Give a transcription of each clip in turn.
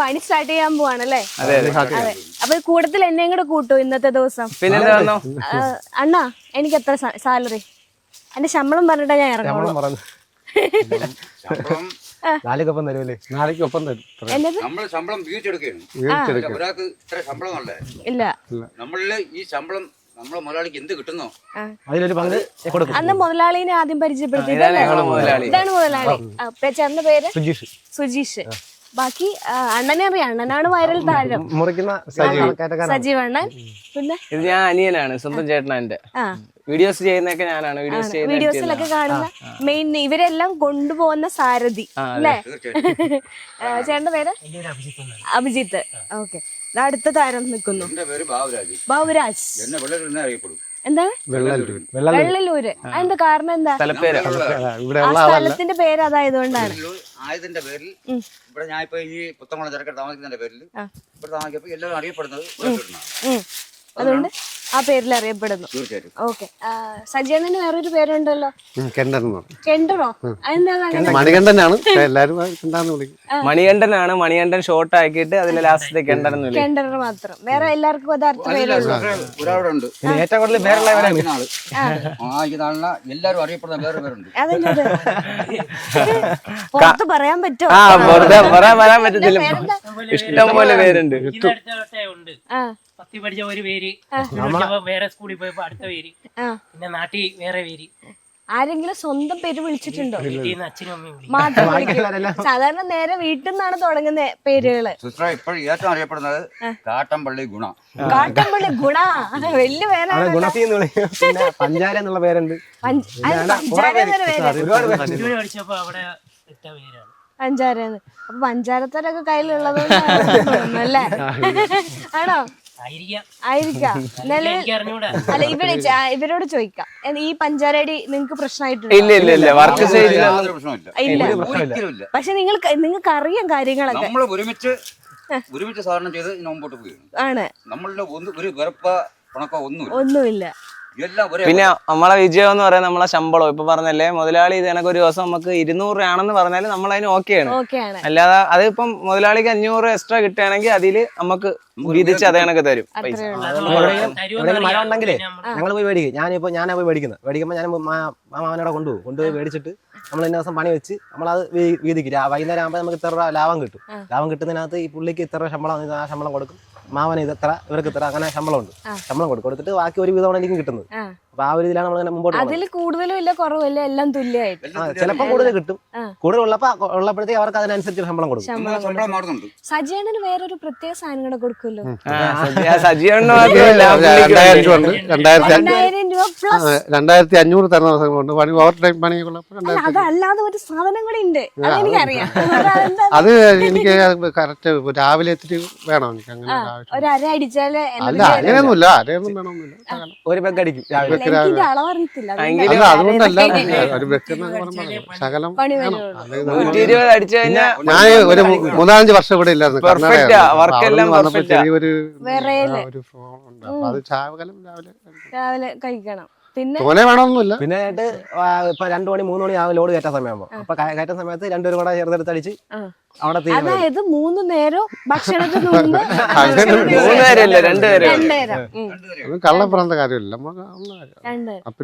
പണി സ്റ്റാർട്ട് ചെയ്യാൻ പോവാണ് അല്ലേ അതെ. അപ്പൊ കൂട്ടത്തിൽ എന്നെയും കൂടെ കൂട്ടു ഇന്നത്തെ ദിവസം? അണ്ണാ എനിക്ക് എത്ര സാലറി എന്റെ ശമ്പളം പറഞ്ഞിട്ടാ ഞാൻ ഇറങ്ങും ശമ്പളം പറഞ്ഞു. ശമ്പളം നാലുക്കൊപ്പം തരുമല്ലേ നാളേക്കൊപ്പം തരും. ഇത്ര എന്നത്? നമ്മൾ ശമ്പളം വീഴ്ചെടുക്കുകയാണ്. വീഴ്ചെടുക്കും ഒരാൾക്ക് ഇത്ര ശമ്പളം അല്ലേ ഇല്ല. നമ്മളിൽ ഈ ശമ്പളം നമ്മളെ മുതലാളിക്ക് എന്ത് കിട്ടുന്നോ? ആ. അതിലൊരു പങ്ക് കൊടുക്കും. അന്ന് മുതലാളിനെ ആദ്യം പരിചയപ്പെടുത്തി. ഇതാണ് മുതലാളി. ചേട്ടന്റെ പേര്? സുജീഷ്. സുജീഷ്. ബാക്കി അണ്ണനെ അറിയാം. അണ്ണനാണ് വൈറൽ താരം മുറിക്കുന്ന സജീവ്. അണ്ണൻ. പിന്നെ? ഇത് ഞാൻ അനിയനാണ് സ്വന്തം ചേട്ടനാ എന്റെ വീഡിയോസ് ചെയ്യുന്നൊക്കെ ഞാനാണ് വീഡിയോസ് ചെയ്യുന്ന വീഡിയോസിലൊക്കെ കാണുന്ന മെയിൻ ഇവരെല്ലാം കൊണ്ടുപോകുന്ന സാരഥി അല്ലേ? ചേട്ടന്റെ പേര്? അഭിജിത്ത്. ഓക്കെ. അടുത്ത താരം നിൽക്കുന്നു. ബാബുരാജ്. ബാബുരാജ്. എന്താണ് വെള്ളം വെള്ളലൂര് അതിന്റെ കാരണം എന്താ? സ്ഥലപ്പേര് ഇവിടെ ആ സ്ഥലത്തിന്റെ പേര് അതായതുകൊണ്ടാണ്. ആയതിന്റെ പേരിൽ ഇവിടെ ഞാൻ ഇപ്പൊ ഈ പുത്തമ്പളം ചെറുക്കൻ താമസിക്കുന്നതിന്റെ പേരിൽ ഇവിടെ താമസിക്കപ്പോ എല്ലാവരും അറിയപ്പെടുന്നത് അതുകൊണ്ട്? ആ പേരിൽ അറിയപ്പെടുന്നു. തീർച്ചയായിട്ടും. ഓക്കെ. സജീവന് വേറൊരു പേരുണ്ടല്ലോ? കെണ്ടറോ അതെന്താ അങ്ങനെ? മണികണ്ഠനാണ്. പക്ഷേ എല്ലാരും കണ്ടാന്ന് വിളിക്കും. മണികണ്ഠനാണ്. മണികണ്ഠൻ ഷോർട്ട് ആക്കിയിട്ട് അതിന്റെ ലാസ്റ്റ് കെണ്ടൻ എന്ന് വിളിക്കും. കെണ്ടർ മാത്രം. വേറെ എല്ലാവർക്കും പേരുള്ളൂ. ഉണ്ട് പിന്നെ ഏറ്റവും കൂടുതൽ പേരുള്ളവരാണ് ആൾ. ആ. അറിയപ്പെടുന്ന വേറെ പേരുണ്ട്. അതെന്നത് പുറത്ത് പറയാൻ പറ്റുമോ ആ വെറുതെ പറയാൻ പറയാൻ പറ്റത്തില്ല ഇഷ്ടം പോലെ പേരുണ്ട്. ആ. പത്തി പഠിച്ച ഒരു പേര്. വേറെ സ്കൂളിൽ പോയപ്പോ അടുത്ത പേര്. പിന്നെ നാട്ടിൽ വേറെ പേര്. ആരെങ്കിലും സ്വന്തം പേര് വിളിച്ചിട്ടുണ്ടോ? മാത്രം വിളിക്കും. സാധാരണ നേരെ വീട്ടിൽ നിന്നാണ് തുടങ്ങുന്ന പേരുകൾ. ഏറ്റവും അറിയപ്പെടുന്നത് കാട്ടംപള്ളി ഗുണ. കാട്ടംപള്ളി ഗുണ? വലിയ പേരാണ്. പഞ്ചാര എന്നുള്ള പേരുണ്ട്. പഞ്ചാര അപ്പൊ പഞ്ചാരത്തരൊക്കെ കയ്യിലുള്ളത് അല്ലേ ആണോ? ആയിരിക്കാം. നിലവിൽ അല്ല ഇവിടെ ഇവരോട് ചോദിക്കാം. ഈ പഞ്ചാരടി നിങ്ങക്ക് പ്രശ്നമായിട്ടുണ്ട്? ഇല്ല ഇല്ല ഇല്ല. വർക്ക് പക്ഷെ നിങ്ങൾക്ക് നിങ്ങൾക്ക് അറിയാം കാര്യങ്ങളൊക്കെ. നമ്മൾ ഒരുമിച്ച് ഒരുമിച്ച് സാധനം ചെയ്ത് നോമ്പോട്ട് പോയി ആണ്. നമ്മളുടെ ഒന്ന് ഒരു വെറുപ്പ ഒന്നുമില്ല. ഒന്നുമില്ല. പിന്നെ നമ്മളെ വിജയം എന്ന് പറയുന്നത് നമ്മളെ ശമ്പളം. ഇപ്പൊ പറഞ്ഞല്ലേ മുതലാളി ഇത് കണക്ക് ഒരു ദിവസം നമുക്ക് ഇരുന്നൂറ് രൂപയാണെന്ന് പറഞ്ഞാൽ നമ്മൾ അതിന് ഓക്കെയാണ്. ആണ് അല്ലാതെ അതിപ്പം മുതലാളിക്ക് അഞ്ഞൂറ് എക്സ്ട്രാ കിട്ടുകയാണെങ്കിൽ അതിൽ നമുക്ക് വിധിച്ച് അതേ കണക്ക് തരും. മഴ ഉണ്ടെങ്കിലേ ഞങ്ങൾ പോയി മേടിക്കും. ഞാനിപ്പോ ഞാനാ പോയി മേടിക്കുന്നത് മേടിക്കുമ്പോൾ ഞാൻ മാമനോടെ കൊണ്ടുപോകും. കൊണ്ടുപോയി മേടിച്ചിട്ട് നമ്മൾ ഇന്ന ദിവസം പണി വെച്ച് നമ്മളത് അത് വീതിക്കും. വൈകുന്നേരം ആകുമ്പോൾ നമുക്ക് ഇത്ര ലാഭം കിട്ടും. ലാഭം കിട്ടുന്നതിനകത്ത് ഈ പുള്ളിക്ക് ഇത്ര ശമ്പളം ആ ശമ്പളം കൊടുക്കും. മാമന് ഇത് ഇവർക്ക് ഇത്ര അങ്ങനെ ശമ്പളം ഉണ്ട് ശമ്പളം കൊടുക്കും. കൊടുത്തിട്ട് ബാക്കി ഒരു വിധമാണ് എനിക്കും കിട്ടുന്നത്. അപ്പൊ ആ ഒരു ഇതിലാണ് നമ്മൾ മുമ്പോട്ട് അതിൽ കൂടുതലും ഇല്ല കുറവില്ല എല്ലാം തുല്യമായിട്ട്. ചിലപ്പോൾ കൂടുതൽ കിട്ടും. കൂടുതൽ ഉള്ളപ്പോ ഉള്ളപ്പോഴത്തേക്ക് അവർക്ക് അതിനനുസരിച്ച് ശമ്പളം കൊടുക്കും. സജീവന് വേറൊരു പ്രത്യേക സാധനം കൂടെ കൊടുക്കുമല്ലോ. ഉണ്ട് രണ്ടായിരത്തി അഞ്ഞൂറ് തരുന്ന ദിവസങ്ങളുണ്ട് പണി ഓവർ ടൈം അല്ല അതല്ലാതെ ഒരു സാധനം കൂടെ ഉണ്ട്. അതെനിക്കറിയാം അത് എനിക്ക് കറക്റ്റ് രാവിലെ എത്തിരി വേണം എനിക്ക് അങ്ങനെ ഒരു ആവശ്യം? ഒരു അര അടിച്ചാൽ അല്ല അങ്ങനെയൊന്നുമില്ല അരയൊന്നും വേണമെന്നില്ല ഒരു പെഗ് അടിക്കും രാവിലെ. എനിക്ക് ഇതിന്റെ അളവറിയത്തില്ല. അതുകൊണ്ടാ. അല്ല അതുകൊണ്ടല്ല. ഒരു ശകലം ഞാൻ ഒരു മൂന്നാലഞ്ച് വർഷം ഇവിടെ ഇല്ലായിരുന്നു വന്നപ്പോ. ചെറിയൊരു ഒരു ഉണ്ട്. അപ്പൊ അത് രാവിലെ രാവിലെ കഴിക്കണം. പിന്നെ വേണമെന്നില്ല പിന്നെ ആയിട്ട് ഇപ്പൊ രണ്ടു മണി മൂന്ന് മണി ആ ലോഡ് കയറ്റാൻ സമയമാകുമ്പോ. അപ്പൊ കയറ്റ കയറ്റാൻ സമയത്ത് രണ്ടുപേരും കൂടെ ചേർത്തെടുത്ത് അതായത് മൂന്ന് നേരം ഭക്ഷണത്തിന് മുമ്പ് കാര്യമില്ല.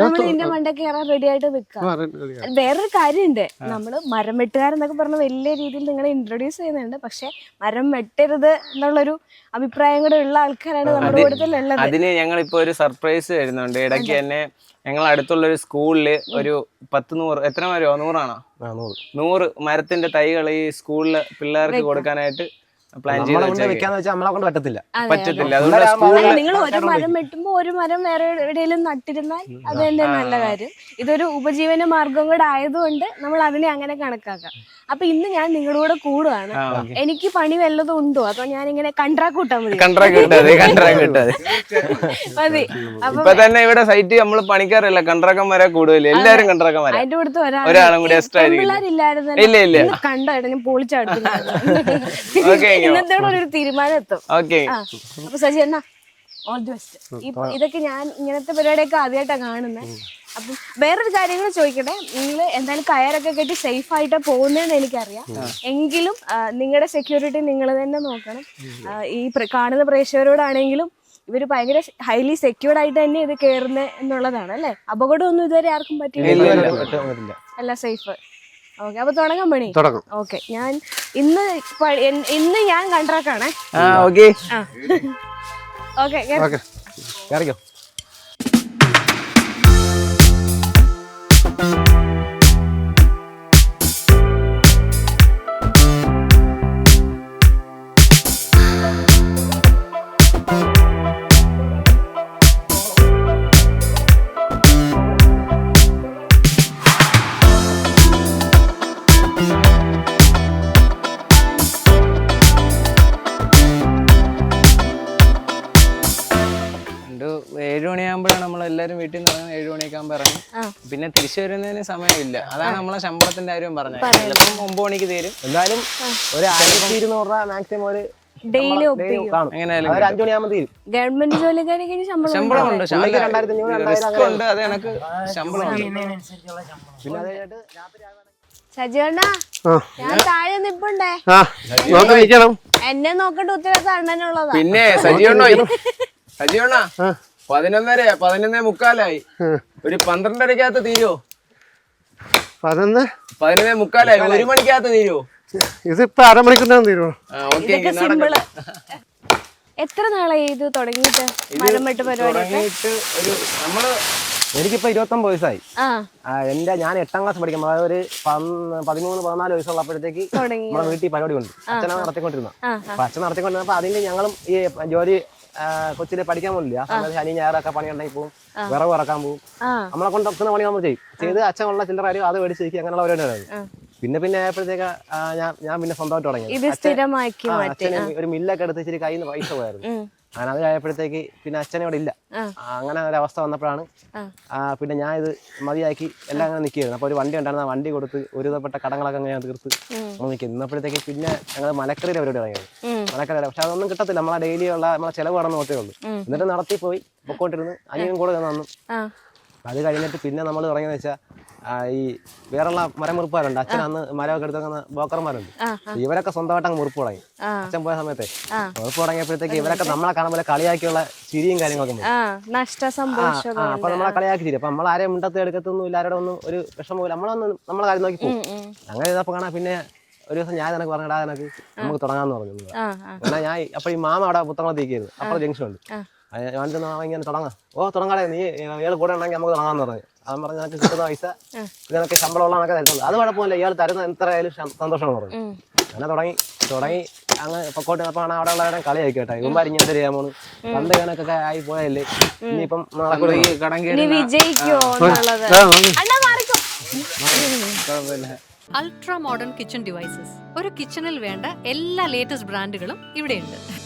നമ്മൾ ഇതിന്റെ മണ്ട കയറാൻ റെഡി ആയിട്ട് നിൽക്കാം. വേറൊരു കാര്യമുണ്ട്. നമ്മൾ മരം വെട്ടുകാരെന്നൊക്കെ പറഞ്ഞ വലിയ രീതിയിൽ നിങ്ങളെ ഇൻട്രൊഡ്യൂസ് ചെയ്യുന്നുണ്ട്. പക്ഷെ മരം വെട്ടരുത് എന്നുള്ളൊരു അഭിപ്രായം കൂടെ ഉള്ള ആൾക്കാരാണ് നമ്മുടെ കൂടുതലുള്ളത് അതിന് ഞങ്ങൾ ഇപ്പൊ ഒരു സർപ്രൈസ് വരുന്നുണ്ട്. ഇടയ്ക്ക് തന്നെ ഞങ്ങൾ അടുത്തുള്ള ഒരു സ്കൂളിൽ ഒരു പത്ത് നൂറ് എത്ര മരോ? നൂറാണോ? നൂറ്. നൂറ് മരത്തിന്റെ തൈകൾ ഈ സ്കൂളിൽ പിള്ളേർക്ക് കൊടുക്കാനായിട്ട് പ്ലാൻ ചെയ്ത് പറ്റത്തില്ല. പറ്റത്തില്ല. അതുകൊണ്ട് സ്കൂളിൽ നിങ്ങൾ ഒരു മരം വെട്ടുമ്പോ ഒരു മരം വേറെ എവിടെയെങ്കിലും നട്ടിരുന്നാൽ അത് തന്നെ നല്ല കാര്യം ഇതൊരു ഉപജീവന മാർഗം കൂടെ ആയതുകൊണ്ട് നമ്മൾ അതിനെ അങ്ങനെ കണക്കാക്കാം. അപ്പൊ ഇന്ന് ഞാൻ നിങ്ങളുടെ കൂടുവാണ്. കൂടുകയാണ് എനിക്ക് പണി വല്ലതും ഉണ്ടോ? അതോ ഞാൻ ഇങ്ങനെ കണ്ട്രാക്ക് കൂട്ടാൻ മതി. കണ്ട്രാക്ട് കിട്ടാതെ കണ്ട്രാക്ട് കിട്ടാതെ മതി. ഇപ്പൊ തന്നെ ഇവിടെ സൈറ്റ് നമ്മൾ പണിക്കാറില്ല കണ്ട്രാക്കന്മാരെ കൂടുതൽ എല്ലാരും കണ്ട്രാക്കന്മാരെ അതിന്റെ അടുത്ത് ഒരാളും കൂടി എക്സ്ട്രാ ഇല്ല, ഇല്ല. കണ്ടോ? ഞാൻ പൊളിച്ചാടുന്നു ഇന്നത്തോടെ ഒരു തീരുമാനം എത്തും. ഓക്കെ അപ്പൊ സജി എന്നാ? ഓൾ ദി ബെസ്റ്റ് ഇതൊക്കെ ഞാൻ ഇങ്ങനത്തെ പരിപാടിയൊക്കെ ആദ്യമായിട്ടാണ് കാണുന്നത് അപ്പം വേറൊരു കാര്യം കൂടെ ചോദിക്കട്ടെ? നിങ്ങൾ എന്തായാലും കയറൊക്കെ കെട്ടി സേഫ് ആയിട്ട് പോകുന്നതെന്ന് എനിക്കറിയാം. എങ്കിലും നിങ്ങളുടെ സെക്യൂരിറ്റി നിങ്ങൾ തന്നെ നോക്കണം. ഈ കാണുന്ന പ്രേക്ഷകരോടാണെങ്കിലും ഇവർ ഭയങ്കര ഹൈലി സെക്യൂർഡ് ആയിട്ട് തന്നെ ഇത് കയറുന്നത് എന്നുള്ളതാണ് അല്ലേ? അപകടമൊന്നും ഇതുവരെ ആർക്കും പറ്റില്ല അല്ല സേഫ് ഓക്കെ അപ്പൊ തുടങ്ങാൻ പണി തുടങ്ങും. ഓക്കെ ഞാൻ ഇന്ന് ഇന്ന് ഞാൻ കൺട്രാക്ടാണേ ആണേ. ഓക്കെ ആ. ഓക്കെ ഓക്കെ എല്ലാവരും വീട്ടിൽ നിന്ന് ഇറങ്ങുന്നത് ഏഴു മണിയൊക്കെ ആകുമ്പോൾ ഇറങ്ങും. പിന്നെ തിരിച്ചു വരുന്നതിന് സമയമില്ല. അതാണ് നമ്മളെ ശമ്പളത്തിന്റെ കാര്യം പറഞ്ഞത്. ചിലപ്പം ഒമ്പത് മണിക്ക് തീരും. എന്തായാലും ഒരു ആയിരത്തി ഇരുന്നൂറ് രൂപ മാക്സിമം ഒരു ഡെയിലി ഗവൺമെന്റ് ജോലിക്കാരെ കഴിഞ്ഞ് ശമ്പളം ഉണ്ട്? അത് എനിക്ക് ശമ്പളം ഞാൻ താഴെ നിപ്പുണ്ടേ. എന്നെ നോക്കേണ്ട ഉത്തരവാദിത്തം അണ്ണനുള്ളതാ. പിന്നെ സജിയോണ്ണോ സജിയോണ്ണ പതിനൊന്നര പതിനൊന്നേ മുക്കാലായി. ഒരു പന്ത്രണ്ടരക്കകത്ത് തീരുവോ പതിനൊന്ന്? പതിനൊന്നേ മുക്കാലായി. ഒരു മണിക്കകത്ത് തീരുവോ? ഇതിപ്പോ അരമണിക്കൂറിനകം സിമ്പിൾ. എത്ര നാളായി ഇത് തുടങ്ങിയിട്ട്? ഒരു നമ്മൾ എനിക്കിപ്പോ ഇരുപത്തൊമ്പത് വയസ്സായി. എന്റെ ഞാൻ എട്ടാം ക്ലാസ് പഠിക്കുമ്പോൾ അതായത് ഒരു പതിമൂന്ന് പതിനാല് വയസ്സുള്ളപ്പോഴത്തേക്ക് നമ്മുടെ വീട്ടിൽ പരിപാടി ഉണ്ട് അച്ഛനാണ് നടത്തിക്കൊണ്ടിരുന്നത് അപ്പൊ അച്ഛൻ നടത്തിക്കൊണ്ടിരുന്നപ്പോ അതിന് ഞങ്ങളും ഈ ജോലി കൊച്ചിൽ പഠിക്കാൻ പോലില്ല. ആ. സമയത്ത് ശനി ഞായറൊക്കെ പണി ഉണ്ടെങ്കിൽ പോകും വിറവ് ഇറക്കാൻ പോകും നമ്മളെ കൊണ്ട് ഒക്കുന്ന പണി നമ്മൾ ചെയ്യും. ചെയ്ത് അച്ഛൻ ഉള്ള ചില്ലറ കാര്യം അത് മേടിച്ച് അങ്ങനെയുള്ള പരിപാടി ആ. പിന്നെ പിന്നെ ആയപ്പോഴത്തേക്ക് ഞാൻ ഞാൻ പിന്നെ സ്വന്തമായിട്ട് തുടങ്ങി. ഒരു മില്ലൊക്കെ എടുത്ത് ഇച്ചിരി കയ്യിൽ നിന്ന് പൈസ പോയായിരുന്നു. അത് കഴിയപ്പോഴത്തേക്ക് പിന്നെ അച്ഛനെ ഇവിടെ ഇല്ല. അങ്ങനെ ഒരു അവസ്ഥ വന്നപ്പോഴാണ് പിന്നെ ഞാൻ ഇത് മതിയാക്കി എല്ലാം അങ്ങനെ നിൽക്കുകയായിരുന്നു അപ്പോൾ ഒരു വണ്ടി ഉണ്ടായിരുന്നു. ആ വണ്ടി കൊടുത്ത് ഒരുവിധപ്പെട്ട കടങ്ങളൊക്കെ അങ്ങനെ തീർത്ത് നമ്മൾ നിൽക്കും. ഇന്നപ്പോഴത്തേക്ക് പിന്നെ ഞങ്ങൾ മലക്കറിയുടെ പരിപാടി തുടങ്ങിയത്. മലക്കറിയുടെ പക്ഷെ അതൊന്നും കിട്ടത്തില്ല. നമ്മളെ ഡെയിലി ഉള്ള നമ്മളെ ചിലവ് കടന്നു മാത്രമേ ഉള്ളൂ. എന്നിട്ട് നടത്തി പോയി പൊക്കോണ്ടിരുന്ന് അനിയനും കൂടെ തന്നു അത് കഴിഞ്ഞിട്ട് പിന്നെ നമ്മൾ തുടങ്ങിയെന്ന് വെച്ചാൽ ഈ വേറെയുള്ള മരമുറിപ്പാരുണ്ട് അച്ഛൻ അന്ന് മരമൊക്കെ എടുത്തേക്കുന്ന ബോക്കർമാരുണ്ട്. ഇവരൊക്കെ സ്വന്തമായിട്ട് അങ്ങ് മുറിപ്പ് തുടങ്ങി. അച്ഛൻ പോയ സമയത്തെ. മുറിപ്പ് തുടങ്ങിയപ്പോഴത്തേക്ക് ഇവരൊക്കെ നമ്മളെ കാണുമ്പോൾ കളിയാക്കിയുള്ള ചിരിയും കാര്യങ്ങളൊക്കെ അപ്പൊ നമ്മളെ കളിയാക്കി ചിരി. അപ്പൊ നമ്മൾ ആരെയും മുണ്ടത്ത് എടുക്കത്തൊന്നും ഇല്ല ആരുടെ ഒന്നും ഒരു വിഷമമില്ല നമ്മളൊന്ന് നമ്മളെ കാര്യം നോക്കി പോകും. അങ്ങനെ ചെയ്തപ്പോ കാണാൻ പിന്നെ ഒരു ദിവസം ഞാൻ നിനക്ക് പറഞ്ഞിടാ നിനക്ക് നമുക്ക് തുടങ്ങാന്ന് പറഞ്ഞു ഞാൻ അപ്പൊ ഈ മാമ അവിടെ പുത്തങ്ങളെ അപ്പോൾ അപ്പൊ ജംഗ്ഷൻ ഉണ്ട് ചെന്ന് ഇങ്ങനെ തുടങ്ങാം. ഓ തുടങ്ങാടെ നീ ഇയാൾ കൂടെ ഉണ്ടെങ്കിൽ നമുക്ക് തുടങ്ങാന്ന് പറഞ്ഞു. അവൻ പറഞ്ഞു നിനക്ക് കിട്ടുന്ന പൈസ നിനക്ക് ശമ്പളമുള്ള കണക്കെ തരുന്നത്. അത് കുഴപ്പമില്ല ഇയാൾ തരുന്ന എത്രയായാലും സന്തോഷമാണ് പറഞ്ഞു. അങ്ങനെ തുടങ്ങി തുടങ്ങി അങ്ങ് പൊക്കോട്ട് അപ്പൊ അവിടെ ഉള്ളവരുടെ കളി ആയിക്കോട്ടെ ഇവന്മാർ ഇങ്ങനത്തെ ചെയ്യാൻ പോണ് പണ്ട് കണക്കൊക്കെ ആയി പോയല്ലേ ഇനിയിപ്പം അൾട്രാ മോഡേൺ കിച്ചൺ ഡിവൈസസ്. ഒരു കിച്ചണിൽ വേണ്ട എല്ലാ ലേറ്റസ്റ്റ് ബ്രാൻഡുകളും ഇവിടെയുണ്ട്.